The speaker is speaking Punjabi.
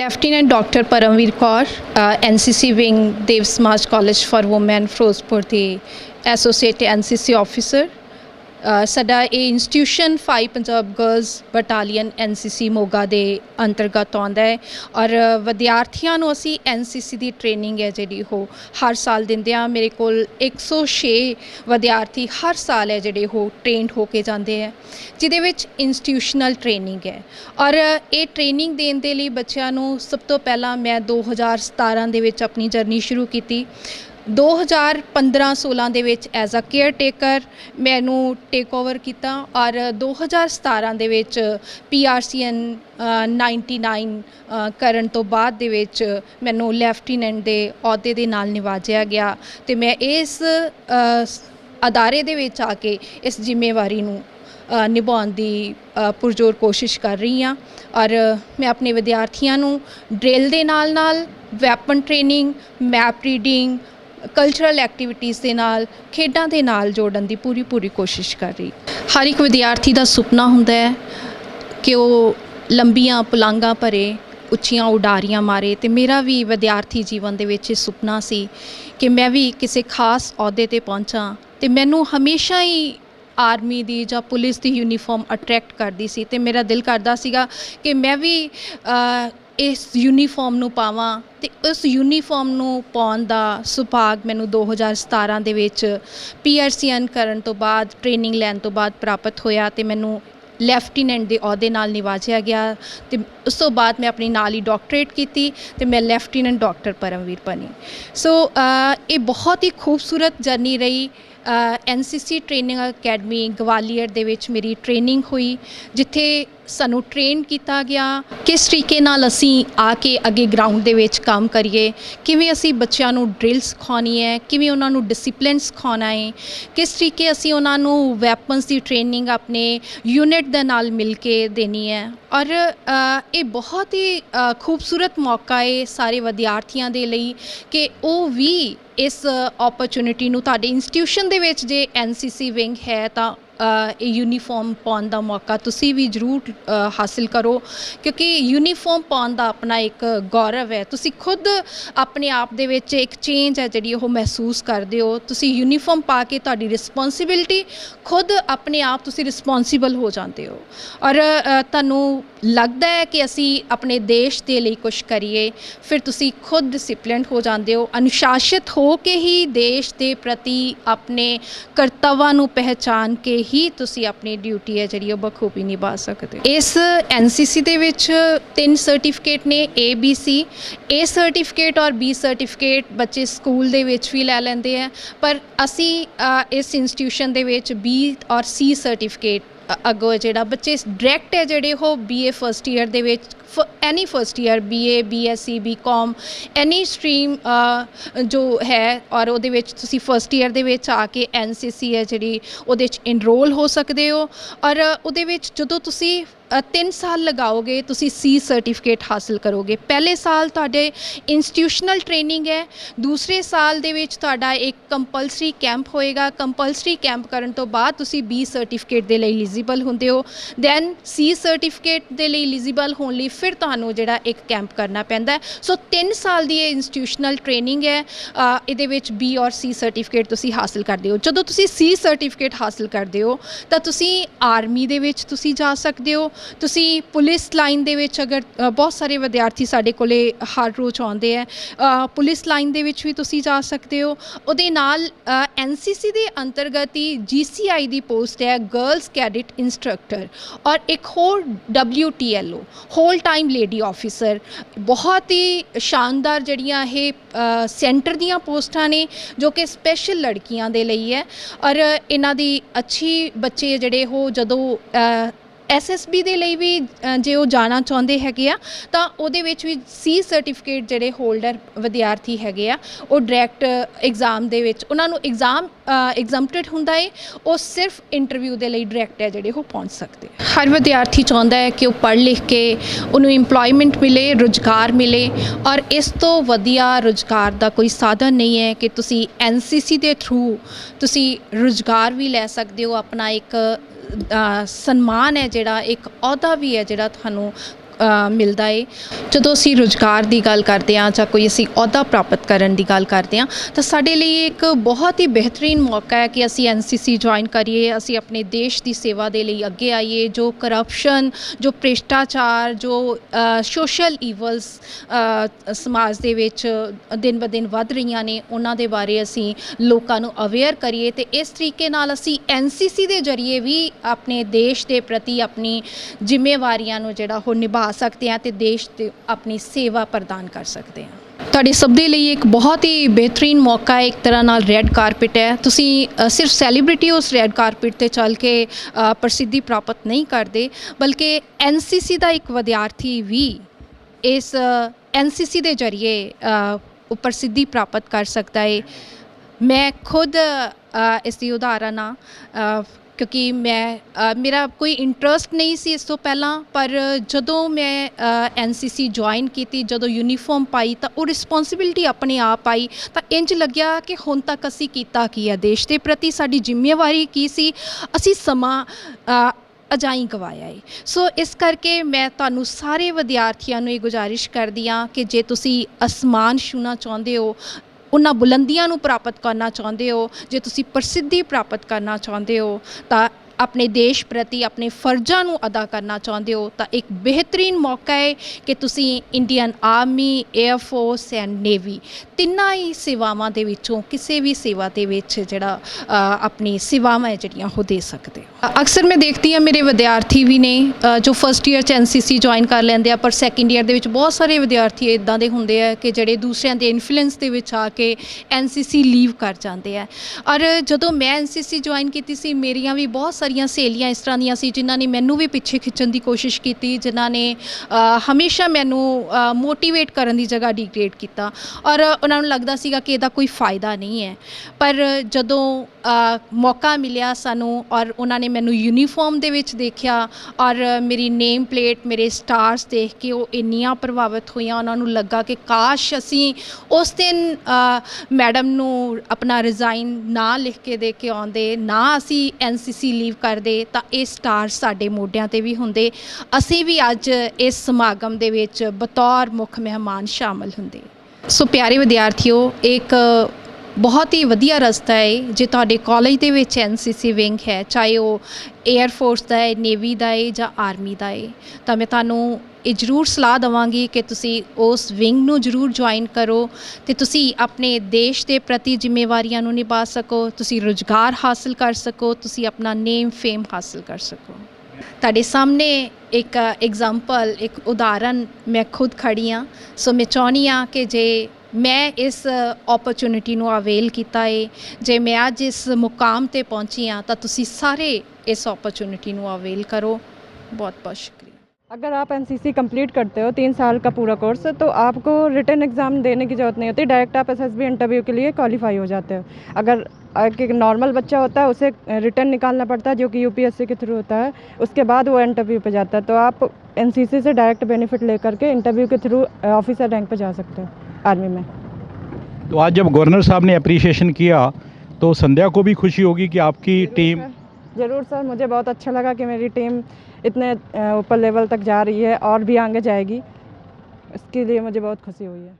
Lieutenant doctor Paramvir Kaur NCC wing Dev Samaj college for women Ferozepur the associate NCC officer ਸਾਡਾ ਇਹ institution 5 Punjab girls battalion NCC Moga ਦੇ ਅੰਤਰਗਤ ਆਉਂਦਾ ਹੈ ਔਰ ਵਿਦਿਆਰਥੀਆਂ ਨੂੰ ਅਸੀਂ ਐਨਸੀਸੀ ਦੀ ਟ੍ਰੇਨਿੰਗ ਹੈ ਜਿਹੜੀ ਉਹ ਹਰ ਸਾਲ ਦਿੰਦੇ ਆ ਮੇਰੇ ਕੋਲ 106 ਵਿਦਿਆਰਥੀ ਹਰ ਸਾਲ ਹੈ ਜਿਹੜੇ ਉਹ ਟ੍ਰੇਨਡ ਹੋ ਕੇ ਜਾਂਦੇ ਆ ਜਿਹਦੇ ਵਿੱਚ ਇੰਸਟੀਟਿਊਸ਼ਨਲ ਟ੍ਰੇਨਿੰਗ ਹੈ। ਔਰ ਇਹ ਟ੍ਰੇਨਿੰਗ ਦੇਣ ਦੇ ਲਈ ਬੱਚਿਆਂ ਨੂੰ ਸਭ ਤੋਂ ਪਹਿਲਾਂ ਮੈਂ 2017 ਦੇ ਵਿੱਚ ਆਪਣੀ ਜਰਨੀ ਸ਼ੁਰੂ ਕੀਤੀ। 2015-16 ਦੇ ਵਿੱਚ ਐਜ਼ ਅ ਕੇਅਰ ਟੇਕਰ ਮੈਨੂੰ ਟੇਕ ਓਵਰ ਕੀਤਾ ਔਰ 2017 ਦੇ ਵਿੱਚ ਪੀਆਰਸੀਐਨ 99 ਅ, ਕਰਨ ਤੋਂ ਬਾਅਦ ਦੇ ਵਿੱਚ ਮੈਨੂੰ ਲੈਫਟੀਨੈਂਟ ਦੇ ਅਹੁਦੇ ਦੇ ਨਾਲ ਨਿਵਾਜਿਆ ਗਿਆ ਤੇ ਮੈਂ ਇਸ ਅਦਾਰੇ ਦੇ ਵਿੱਚ ਆ ਕੇ ਇਸ ਜ਼ਿੰਮੇਵਾਰੀ ਨੂੰ ਨਿਭਾਉਣ ਦੀ ਪੁਰਜ਼ੋਰ ਕੋਸ਼ਿਸ਼ ਕਰ ਰਹੀ ਹਾਂ ਔਰ ਮੈਂ ਆਪਣੇ ਵਿਦਿਆਰਥੀਆਂ ਨੂੰ ਡਰਿਲ ਦੇ ਨਾਲ ਨਾਲ weapon training map reading cultural activities ਦੇ ਨਾਲ, ਖੇਡਾਂ ਦੇ ਨਾਲ ਜੋੜਨ ਦੀ ਪੂਰੀ ਪੂਰੀ ਕੋਸ਼ਿਸ਼ ਕਰ ਰਹੀ। ਹਰ ਇੱਕ ਵਿਦਿਆਰਥੀ ਦਾ ਸੁਪਨਾ ਹੁੰਦਾ ਹੈ ਕਿ ਉਹ ਲੰਬੀਆਂ ਪੁਲਾਂਘਾਂ ਭਰੇ, ਉੱਚੀਆਂ ਉਡਾਰੀਆਂ ਮਾਰੇ ਤੇ ਮੇਰਾ ਵੀ ਵਿਦਿਆਰਥੀ ਜੀਵਨ ਦੇ ਵਿੱਚ ਇਹ ਸੁਪਨਾ ਸੀ ਕਿ ਮੈਂ ਵੀ ਕਿਸੇ ਖਾਸ ਅਹੁਦੇ ਤੇ ਪਹੁੰਚਾਂ ਤੇ ਮੈਨੂੰ ਹਮੇਸ਼ਾ ਹੀ ਆਰਮੀ ਦੀ ਜਾਂ ਪੁਲਿਸ ਦੀ ਯੂਨੀਫਾਰਮ ਅਟਰੈਕਟ ਕਰਦੀ ਸੀ ਤੇ ਮੇਰਾ ਦਿਲ ਕਰਦਾ ਸੀਗਾ ਕਿ ਮੈਂ ਵੀ ਇਸ ਯੂਨੀਫਾਰਮ ਨੂੰ ਪਾਵਾਂ ਤੇ ਉਸ ਯੂਨੀਫਾਰਮ ਨੂੰ ਪਾਉਣ ਦਾ ਸੁਭਾਗ ਮੈਨੂੰ 2017 ਦੇ ਵਿੱਚ ਪੀਆਰਸੀਐਨ ਕਰਨ ਤੋਂ ਬਾਅਦ ਟ੍ਰੇਨਿੰਗ ਲੈਣ ਤੋਂ ਬਾਅਦ ਪ੍ਰਾਪਤ ਹੋਇਆ ਤੇ ਮੈਨੂੰ ਲੈਫਟੀਨੈਂਟ ਦੇ ਅਹੁਦੇ ਨਾਲ ਨਿਵਾਜਿਆ ਗਿਆ ਤੇ ਉਸ ਤੋਂ ਬਾਅਦ ਮੈਂ ਆਪਣੀ ਨਾਲ ਹੀ ਡਾਕਟਰੇਟ ਕੀਤੀ ਤੇ ਮੈਂ ਲੈਫਟੀਨੈਂਟ ਡਾਕਟਰ ਪਰਮਵੀਰ ਬਣੀ। ਸੋ ਇਹ ਬਹੁਤ ਹੀ ਖੂਬਸੂਰਤ ਜਰਨੀ ਰਹੀ। ਐਨਸੀਸੀ ਟ੍ਰੇਨਿੰਗ ਅਕੈਡਮੀ ਗਵਾਲੀਅਰ ਦੇ ਵਿੱਚ ਮੇਰੀ ਟ੍ਰੇਨਿੰਗ ਹੋਈ, ਜਿੱਥੇ ਸਾਨੂੰ ਟ੍ਰੇਨ ਕੀਤਾ ਗਿਆ। ਕਿਸ ਤਰੀਕੇ ਨਾਲ ਅਸੀਂ ਆ ਕੇ ਅੱਗੇ ਗਰਾਊਂਡ ਦੇ ਵਿੱਚ ਕੰਮ ਕਰੀਏ? ਕਿਵੇਂ ਅਸੀਂ ਬੱਚਿਆਂ ਨੂੰ ਡ੍ਰਿਲ ਸਿਖਾਉਣੀ ਹੈ? ਕਿਵੇਂ ਉਹਨਾਂ ਨੂੰ ਡਿਸਪਲਿਨ ਸਿਖਾਉਣਾ ਹੈ? ਕਿਸ ਤਰੀਕੇ ਅਸੀਂ ਉਹਨਾਂ ਨੂੰ ਵੈਪਨਸ ਦੀ ਟ੍ਰੇਨਿੰਗ ਆਪਣੇ ਯੂਨਿਟ ਦੇ ਨਾਲ ਮਿਲ ਕੇ ਦੇਣੀ ਹੈ? ਔਰ ਇਹ ਬਹੁਤ ਹੀ ਖੂਬਸੂਰਤ ਮੌਕਾ ਹੈ ਸਾਰੇ ਵਿਦਿਆਰਥੀਆਂ ਦੇ ਲਈ ਕਿ ਉਹ ਵੀ ਇਸ ਓਪਰਚੁਨਿਟੀ ਨੂੰ ਤੁਹਾਡੇ ਇੰਸਟੀਟਿਊਸ਼ਨ ਦੇ ਵਿੱਚ ਜੇ ਐਨਸੀਸੀ ਵਿੰਗ ਹੈ ਤਾਂ ਇਹ ਯੂਨੀਫਾਰਮ ਪਾਉਣ ਦਾ ਮੌਕਾ ਤੁਸੀਂ ਵੀ ਜ਼ਰੂਰ ਅ, ਹਾਸਿਲ ਕਰੋ। ਕਿਉਂਕਿ ਯੂਨੀਫਾਰਮ ਪਾਉਣ ਦਾ ਆਪਣਾ ਇੱਕ ਗੌਰਵ ਹੈ। ਤੁਸੀਂ ਖੁਦ ਆਪਣੇ ਆਪ ਦੇ ਵਿੱਚ ਇੱਕ ਚੇਂਜ ਹੈ ਜਿਹੜੀ ਉਹ ਮਹਿਸੂਸ ਕਰਦੇ ਹੋ। ਤੁਸੀਂ ਯੂਨੀਫਾਰਮ ਪਾ ਕੇ ਤੁਹਾਡੀ ਰਿਸਪੌਂਸਿਬਿਲਟੀ ਖੁਦ ਆਪਣੇ ਆਪ ਤੁਸੀਂ ਰਿਸਪੌਂਸਿਬਲ ਹੋ ਜਾਂਦੇ ਹੋ। ਔਰ ਤੁਹਾਨੂੰ ਲੱਗਦਾ ਹੈ ਕਿ ਅਸੀਂ ਆਪਣੇ ਦੇਸ਼ ਦੇ ਲਈ ਕੁਝ ਕਰੀਏ ਫਿਰ ਤੁਸੀਂ ਖੁਦ ਡਿਸਪਲਿਨਡ ਹੋ ਜਾਂਦੇ ਹੋ। ਅਨੁਸ਼ਾਸਿਤ ਹੋ ਕੇ ਹੀ ਦੇਸ਼ ਦੇ ਪ੍ਰਤੀ ਆਪਣੇ ਕਰਤੱਵਾਂ ਨੂੰ ਪਹਿਚਾਨ ਕੇ ਹੀ ਤੁਸੀਂ ਆਪਣੀ ਡਿਊਟੀ ਹੈ ਜਿਹੜੀ ਉਹ ਬਖੂਬੀ ਨਿਭਾ ਸਕਦੇ ਹੋ। ਇਸ ਐਨਸੀਸੀ ਦੇ ਵਿੱਚ ਤਿੰਨ ਸਰਟੀਫਿਕੇਟ ਨੇ A B C A certificate ਔਰ ਬੀ ਸਰਟੀਫਿਕੇਟ ਬੱਚੇ ਸਕੂਲ ਦੇ ਵਿੱਚ ਵੀ ਲੈ ਲੈਂਦੇ ਆ। ਪਰ ਅਸੀਂ ਅ, ਇਸ ਇੰਸਟੀਟਿਊਸ਼ਨ ਦੇ ਵਿੱਚ ਬੀ ਔਰ ਸੀ ਸਰਟੀਫਿਕੇਟ ਅੱਗੋਂ ਜਿਹੜਾ ਬੱਚੇ ਡਾਇਰੈਕਟ ਹੈ ਜਿਹੜੇ ਉਹ ਬੀਏ ਫਰਸਟ ਈਅਰ ਦੇ ਵਿੱਚ any first year BA BSc BCom any stream ਜੋ ਹੈ ਔਰ ਉਹਦੇ ਵਿੱਚ ਤੁਸੀਂ ਫਰਸਟ ਈਅਰ ਦੇ ਵਿੱਚ ਆ ਕੇ ਐਨਸੀਸੀ ਹੈ ਜਿਹੜੀ ਉਹਦੇ ਵਿੱਚ ਇਨਰੋਲ ਹੋ ਸਕਦੇ ਹੋ। ਔਰ ਉਹਦੇ ਵਿੱਚ ਜਦੋਂ ਤੁਸੀਂ 3 ਸਾਲ ਲਗਾਓਗੇ, ਤੁਸੀਂ ਸੀ ਸਰਟੀਫਿਕੇਟ ਹਾਸਲ ਕਰੋਗੇ। ਪਹਿਲੇ ਸਾਲ ਤੁਹਾਡੇ ਇੰਸਟੀਟਿਊਸ਼ਨਲ ਟ੍ਰੇਨਿੰਗ ਹੈ, ਦੂਸਰੇ ਸਾਲ ਦੇ ਵਿੱਚ ਤੁਹਾਡਾ ਇੱਕ ਕੰਪਲਸਰੀ ਕੈਂਪ ਹੋਏਗਾ। ਕੰਪਲਸਰੀ ਕੈਂਪ ਕਰਨ ਤੋਂ ਬਾਅਦ ਤੁਸੀਂ ਬੀ ਸਰਟੀਫਿਕੇਟ ਦੇ ਲਈ ਐਲੀਜੀਬਲ ਹੁੰਦੇ ਹੋ। ਦੈਨ ਸੀ ਸਰਟੀਫਿਕੇਟ ਦੇ ਲਈ ਐਲੀਜੀਬਲ ਹੋਣ ਲਈ ਫਿਰ ਤੁਹਾਨੂੰ ਜਿਹੜਾ ਇੱਕ ਕੈਂਪ ਕਰਨਾ ਪੈਂਦਾ ਸੋ 3 ਸਾਲ ਦੀ ਇਹ ਇੰਸਟੀਟਿਊਸ਼ਨਲ ਟ੍ਰੇਨਿੰਗ ਹੈ ਇਹਦੇ ਵਿੱਚ ਬੀ ਔਰ ਸੀ ਸਰਟੀਫਿਕੇਟ ਤੁਸੀਂ ਹਾਸਲ ਕਰਦੇ ਹੋ। ਜਦੋਂ ਤੁਸੀਂ ਸੀ ਸਰਟੀਫਿਕੇਟ ਹਾਸਲ ਕਰਦੇ ਹੋ, ਤਾਂ ਤੁਸੀਂ ਆਰਮੀ ਦੇ ਵਿੱਚ ਤੁਸੀਂ ਜਾ ਸਕਦੇ ਹੋ। ਤੁਸੀਂ ਪੁਲਿਸ ਲਾਈਨ ਦੇ ਵਿੱਚ ਅਗਰ ਬਹੁਤ ਸਾਰੇ ਵਿਦਿਆਰਥੀ ਸਾਡੇ ਕੋਲੇ ਹਰ ਰੋਜ਼ ਆਉਂਦੇ ਆ ਪੁਲਿਸ ਲਾਈਨ ਦੇ ਵਿੱਚ ਵੀ ਤੁਸੀਂ ਜਾ ਸਕਦੇ ਹੋ। ਉਹਦੇ ਨਾਲ ਐਨਸੀਸੀ ਦੇ ਅੰਤਰਗਤ ਹੀ ਜੀਸੀਆਈ ਦੀ ਪੋਸਟ ਹੈ ਗਰਲਸ ਕੈਡਿਟ ਇੰਸਟ੍ਰਕਟਰ ਔਰ ਇੱਕ ਹੋਰ WTLO whole time lady officer. ਬਹੁਤ ਹੀ ਸ਼ਾਨਦਾਰ ਜਿਹੜੀਆਂ ਇਹ ਸੈਂਟਰ ਦੀਆਂ ਪੋਸਟਾਂ ਨੇ, ਜੋ ਕਿ ਸਪੈਸ਼ਲ ਲੜਕੀਆਂ ਦੇ ਲਈ ਹੈ ਔਰ ਇਹਨਾਂ ਦੀ ਅੱਛੀ ਬੱਚੇ ਜਿਹੜੇ ਉਹ ਜਦੋਂ ਐਸਐਸਬੀ ਦੇ ਲਈ ਵੀ ਅ, ਜੇ ਉਹ ਜਾਣਾ ਚਾਹੁੰਦੇ ਹੈਗੇ ਆ ਤਾਂ ਉਹਦੇ ਵਿੱਚ ਵੀ ਸੀ ਸਰਟੀਫਿਕੇਟ ਜਿਹੜੇ ਹੋਲਡਰ ਵਿਦਿਆਰਥੀ ਹੈਗੇ ਆ ਉਹ ਡਾਇਰੈਕਟ ਐਗਜ਼ਾਮ ਦੇ ਵਿੱਚ ਉਹਨਾਂ ਨੂੰ ਐਗਜ਼ਾਮ ਐਗਜ਼ੈਂਪਟਡ ਹੁੰਦਾ ਹੈ ਉਹ ਸਿਰਫ ਇੰਟਰਵਿਊ ਦੇ ਲਈ ਡਾਇਰੈਕਟ ਹੈ ਜਿਹੜੇ ਉਹ ਪਹੁੰਚ ਸਕਦੇ ਆ। ਹਰ ਵਿਦਿਆਰਥੀ ਚਾਹੁੰਦਾ ਹੈ ਕਿ ਉਹ ਪੜ੍ਹ ਲਿਖ ਕੇ ਉਹਨੂੰ ਇੰਪਲੋਇਮੈਂਟ ਮਿਲੇ ਰੁਜ਼ਗਾਰ ਮਿਲੇ ਔਰ ਇਸ ਤੋਂ ਵਧੀਆ ਰੁਜ਼ਗਾਰ ਦਾ ਕੋਈ ਸਾਧਨ ਨਹੀਂ ਹੈ ਕਿ ਤੁਸੀਂ ਐਨਸੀਸੀ ਦੇ ਥਰੂ ਤੁਸੀਂ ਰੁਜ਼ਗਾਰ ਵੀ ਲੈ ਸਕਦੇ ਹੋ ਆਪਣਾ ਇੱਕ ਸਨਮਾਨ ਹੈ ਜਿਹੜਾ ਇੱਕ ਅਹੁਦਾ ਵੀ ਹੈ ਜਿਹੜਾ ਤੁਹਾਨੂੰ ਮਿਲਦਾ ਏ। ਜਦੋਂ ਅਸੀਂ ਰੁਜ਼ਗਾਰ ਦੀ ਗੱਲ ਕਰਦੇ ਹਾਂ ਜਾਂ ਕੋਈ ਅਸੀਂ ਅਹੁਦਾ ਪ੍ਰਾਪਤ ਕਰਨ ਦੀ ਗੱਲ ਕਰਦੇ ਹਾਂ, ਤਾਂ ਸਾਡੇ ਲਈ ਇੱਕ ਬਹੁਤ ਹੀ ਬਿਹਤਰੀਨ ਮੌਕਾ ਹੈ ਕਿ ਅਸੀਂ ਐਨਸੀਸੀ ਜੁਆਇਨ ਕਰੀਏ, ਅਸੀਂ ਆਪਣੇ ਦੇਸ਼ ਦੀ ਸੇਵਾ ਦੇ ਲਈ ਅੱਗੇ ਆਈਏ, ਜੋ ਕਰਪਸ਼ਨ ਜੋ ਭ੍ਰਿਸ਼ਟਾਚਾਰ, ਜੋ ਸੋਸ਼ਲ ਈਵਲਸ ਸਮਾਜ ਦੇ ਵਿੱਚ ਦਿਨ ਬ ਦਿਨ ਵੱਧ ਰਹੀਆਂ ਨੇ, ਉਹਨਾਂ ਦੇ ਬਾਰੇ ਅਸੀਂ ਲੋਕਾਂ ਨੂੰ ਅਵੇਅਰ ਕਰੀਏ ਤੇ ਇਸ ਤਰੀਕੇ ਨਾਲ ਅਸੀਂ ਐਨਸੀਸੀ ਦੇ ਜ਼ਰੀਏ ਵੀ ਆਪਣੇ ਦੇਸ਼ ਦੇ ਪ੍ਰਤੀ ਆਪਣੀ ਜ਼ਿੰਮੇਵਾਰੀਆਂ ਨੂੰ ਜਿਹੜਾ ਉਹ ਨਿਭਾ ਸਕਦੇ ਹਾਂ ਤੇ ਦੇਸ਼ ਤੇ ਆਪਣੀ ਸੇਵਾ ਪ੍ਰਦਾਨ ਕਰ ਸਕਦੇ ਹਾਂ। ਤੁਹਾਡੇ ਸਭ ਦੇ ਲਈ ਇੱਕ ਬਹੁਤ ਹੀ ਬਿਹਤਰੀਨ ਮੌਕਾ ਹੈ, ਇੱਕ ਤਰ੍ਹਾਂ ਨਾਲ ਰੈੱਡ ਕਾਰਪਟ ਹੈ। ਤੁਸੀਂ ਸਿਰਫ ਸੈਲੀਬ੍ਰਿਟੀ ਉਸ ਰੈੱਡ ਕਾਰਪਟ ਤੇ ਚੱਲ ਕੇ ਪ੍ਰਸਿੱਧੀ ਪ੍ਰਾਪਤ ਨਹੀਂ ਕਰਦੇ, ਬਲਕਿ ਐਨਸੀਸੀ ਦਾ ਇੱਕ ਵਿਦਿਆਰਥੀ ਵੀ ਇਸ ਐਨਸੀਸੀ ਦੇ ਜ਼ਰੀਏ ਪ੍ਰਸਿੱਧੀ ਪ੍ਰਾਪਤ ਕਰ ਸਕਦਾ ਹੈ ਮੈਂ ਖੁਦ ਇਸ ਦੀ ਉਦਾਹਰਨ ਆ ਕਿਉਂਕਿ ਮੈਂ ਮੇਰਾ ਕੋਈ ਇੰਟਰਸਟ ਨਹੀਂ ਸੀ ਇਸ ਤੋਂ ਪਹਿਲਾਂ, ਪਰ ਜਦੋਂ ਮੈਂ ਐਨਸੀਸੀ ਜੁਆਇਨ ਕੀਤੀ, ਜਦੋਂ ਯੂਨੀਫਾਰਮ ਪਾਈ, ਤਾਂ ਉਹ ਰਿਸਪੌਂਸਿਬਿਲਟੀ ਆਪਣੇ ਆਪ ਆਈ। ਤਾਂ ਇੰਜ ਲੱਗਿਆ ਕਿ ਹੁਣ ਤੱਕ ਅਸੀਂ ਕੀਤਾ ਕੀ ਹੈ ਦੇਸ਼ ਦੇ ਪ੍ਰਤੀ, ਸਾਡੀ ਜ਼ਿੰਮੇਵਾਰੀ ਕੀ ਸੀ? ਅਸੀਂ ਸਮਾਂ ਅਜਾਈ ਗਵਾਇਆ ਏ। ਸੋ ਇਸ ਕਰਕੇ ਮੈਂ ਤੁਹਾਨੂੰ ਸਾਰੇ ਵਿਦਿਆਰਥੀਆਂ ਨੂੰ ਇਹ ਗੁਜ਼ਾਰਿਸ਼ ਕਰਦੀ ਹਾਂ ਕਿ ਜੇ ਤੁਸੀਂ ਅਸਮਾਨ ਛੂਣਾ ਚਾਹੁੰਦੇ ਹੋ ਉਹਨਾਂ ਬੁਲੰਦੀਆਂ ਨੂੰ ਪ੍ਰਾਪਤ ਕਰਨਾ ਚਾਹੁੰਦੇ ਹੋ, ਜੇ ਤੁਸੀਂ ਪ੍ਰਸਿੱਧੀ ਪ੍ਰਾਪਤ ਕਰਨਾ ਚਾਹੁੰਦੇ ਹੋ, ਤਾਂ ਆਪਣੇ ਦੇਸ਼ ਪ੍ਰਤੀ ਆਪਣੇ ਫਰਜ਼ਾਂ ਨੂੰ ਅਦਾ ਕਰਨਾ ਚਾਹੁੰਦੇ ਹੋ, ਤਾਂ ਇੱਕ ਬਿਹਤਰੀਨ ਮੌਕਾ ਹੈ ਕਿ ਤੁਸੀਂ Indian army air force and navy ਤਿੰਨਾਂ ਹੀ ਸੇਵਾਵਾਂ ਦੇ ਵਿੱਚੋਂ ਕਿਸੇ ਵੀ ਸੇਵਾ ਦੇ ਵਿੱਚ ਜਿਹੜਾ ਆਪਣੀ ਸੇਵਾਵਾਂ ਹੈ ਜਿਹੜੀਆਂ ਉਹ ਦੇ ਸਕਦੇ ਹੋ। ਅਕਸਰ ਮੈਂ ਦੇਖਦੀ ਹਾਂ ਮੇਰੇ ਵਿਦਿਆਰਥੀ ਵੀ ਨੇ ਜੋ ਫਸਟ ਈਅਰ ਚ ਐਨਸੀਸੀ ਜੁਆਇਨ ਕਰ ਲੈਂਦੇ ਆ, ਪਰ ਸੈਕੰਡ ਈਅਰ ਦੇ ਵਿੱਚ ਬਹੁਤ ਸਾਰੇ ਵਿਦਿਆਰਥੀ ਇਦਾਂ ਦੇ ਹੁੰਦੇ ਆ ਕਿ ਜਿਹੜੇ ਦੂਸਰਿਆਂ ਦੇ ਇਨਫਲੂਐਂਸ ਦੇ ਵਿੱਚ ਆ ਕੇ ਐਨਸੀਸੀ ਲੀਵ ਕਰ ਜਾਂਦੇ ਆ। ਔਰ ਜਦੋਂ ਮੈਂ ਐਨਸੀਸੀ ਜੁਆਇਨ ਕੀਤੀ ਸੀ, ਮੇਰੀਆਂ ਵੀ ਬਹੁਤ ਸਾਰੀਆਂ ਸਹੇਲੀਆਂ ਇਸ ਤਰ੍ਹਾਂ ਦੀਆਂ ਸੀ ਜਿਨ੍ਹਾਂ ਨੇ ਮੈਨੂੰ ਵੀ ਪਿੱਛੇ ਖਿੱਚਣ ਦੀ ਕੋਸ਼ਿਸ਼ ਕੀਤੀ, ਜਿਨ੍ਹਾਂ ਨੇ ਹਮੇਸ਼ਾ ਮੈਨੂੰ ਮੋਟੀਵੇਟ ਕਰਨ ਦੀ ਜਗ੍ਹਾ ਡਿਗਰੇਡ ਕੀਤਾ। ਔਰ ਉਹਨਾਂ ਨੂੰ ਲੱਗਦਾ ਸੀਗਾ ਕਿ ਇਹਦਾ ਕੋਈ ਫਾਇਦਾ ਨਹੀਂ ਹੈ। ਪਰ ਜਦੋਂ ਮੌਕਾ ਮਿਲਿਆ ਸਾਨੂੰ ਔਰ ਉਹਨਾਂ ਨੇ ਮੈਨੂੰ ਯੂਨੀਫਾਰਮ ਦੇ ਵਿੱਚ ਦੇਖਿਆ ਔਰ ਮੇਰੀ ਨੇਮ ਪਲੇਟ ਮੇਰੇ ਸਟਾਰਸ ਦੇਖ ਕੇ ਉਹ ਇੰਨੀਆਂ ਪ੍ਰਭਾਵਿਤ ਹੋਈਆਂ, ਉਹਨਾਂ ਨੂੰ ਲੱਗਾ ਕਿ ਕਾਸ਼ ਅਸੀਂ ਉਸ ਦਿਨ ਮੈਡਮ ਨੂੰ ਆਪਣਾ ਰਿਜ਼ਾਈਨ ਨਾ ਲਿਖ ਕੇ ਦੇ ਕੇ ਆਉਂਦੇ, ਨਾ ਅਸੀਂ ਐਨਸੀਸੀ ਲੀਵ ਕਰਦੇ, ਤਾਂ ਇਹ ਸਟਾਰ ਸਾਡੇ ਮੋਢਿਆਂ ਤੇ ਵੀ ਹੁੰਦੇ। ਅਸੀਂ ਵੀ ਅੱਜ ਇਸ ਸਮਾਗਮ ਦੇ ਵਿੱਚ ਬਤੌਰ ਮੁੱਖ ਮਹਿਮਾਨ ਸ਼ਾਮਲ ਹੁੰਦੇ। ਸੋ ਪਿਆਰੇ ਵਿਦਿਆਰਥੀਓ, ਇੱਕ ਬਹੁਤ ਹੀ ਵਧੀਆ ਰਸਤਾ ਹੈ ਜੇ ਤੁਹਾਡੇ ਕਾਲਜ ਦੇ ਵਿੱਚ ਐਨਸੀਸੀ ਵਿੰਗ ਹੈ, ਚਾਹੇ ਉਹ 에ਅਰ ਫੋਰਸ ਦਾ ਹੈ ਨੇਵੀ ਦਾ ਹੈ ਜਾਂ ਆਰਮੀ ਦਾ ਹੈ, ਤਾਂ ਮੈਂ ਤੁਹਾਨੂੰ ਇਹ ਜ਼ਰੂਰ ਸਲਾਹ ਦਵਾਂਗੀ ਕਿ ਤੁਸੀਂ ਉਸ ਵਿੰਗ ਨੂੰ ਜ਼ਰੂਰ ਜੁਆਇਨ ਕਰੋ ਤੇ ਤੁਸੀਂ ਆਪਣੇ ਦੇਸ਼ ਦੇ ਪ੍ਰਤੀ ਜ਼ਿੰਮੇਵਾਰੀਆਂ ਨੂੰ ਨਿਭਾ ਸਕੋ, ਤੁਸੀਂ ਰੁਜ਼ਗਾਰ ਹਾਸਲ ਕਰ ਸਕੋ, ਤੁਸੀਂ ਆਪਣਾ ਨੇਮ ਫੇਮ ਹਾਸਲ ਕਰ ਸਕੋ। ਤੁਹਾਡੇ ਸਾਹਮਣੇ ਇੱਕ ਐਗਜ਼ਾਮਪਲ ਇੱਕ ਉਦਾਹਰਨ ਮੈਂ ਖੁਦ ਖੜੀ ਹਾਂ। ਸੋ ਮੈਂ ਚਾਹੁੰਦੀ ਹਾਂ ਕਿ ਜੇ मैं इस ऑपरचुनिटी ਨੂੰ अवेल किया है जे मैं ਅੱਜ इस मुकाम ਤੇ ਪਹੁੰਚੀ हाँ तो ਤੁਸੀਂ ਸਾਰੇ ਇਸ ਓਪਰच्युनिटी ਨੂੰ करो बहुत बहुत शुक्रिया अगर आप एनसीसी कंप्लीट करते हो तीन साल का पूरा कोर्स तो आपको रिटर्न एग्ज़ाम देने की ज़रूरत नहीं होती डायरेक्ट आप एसएसबी इंटरव्यू के लिए क्वालिफाई हो जाते हो अगर एक नॉर्मल बच्चा होता है उसे रिटर्न निकालना पड़ता है जो कि यूपीएससी के थ्रू होता है उसके बाद वो इंटरव्यू पर जाता है तो आप एनसीसी से डायरेक्ट बेनिफिट लेकर के इंटरव्यू के थ्रू ऑफिसर रैंक पर जा सकते हो आर्मी में। तो आज जब गवर्नर साहब ने अप्रिशिएशन किया तो संध्या को भी खुशी होगी कि आपकी टीम ज़रूर सर मुझे बहुत अच्छा लगा कि मेरी टीम इतने ऊपर लेवल तक जा रही है और भी आगे जाएगी। इसके लिए मुझे बहुत खुशी हुई है।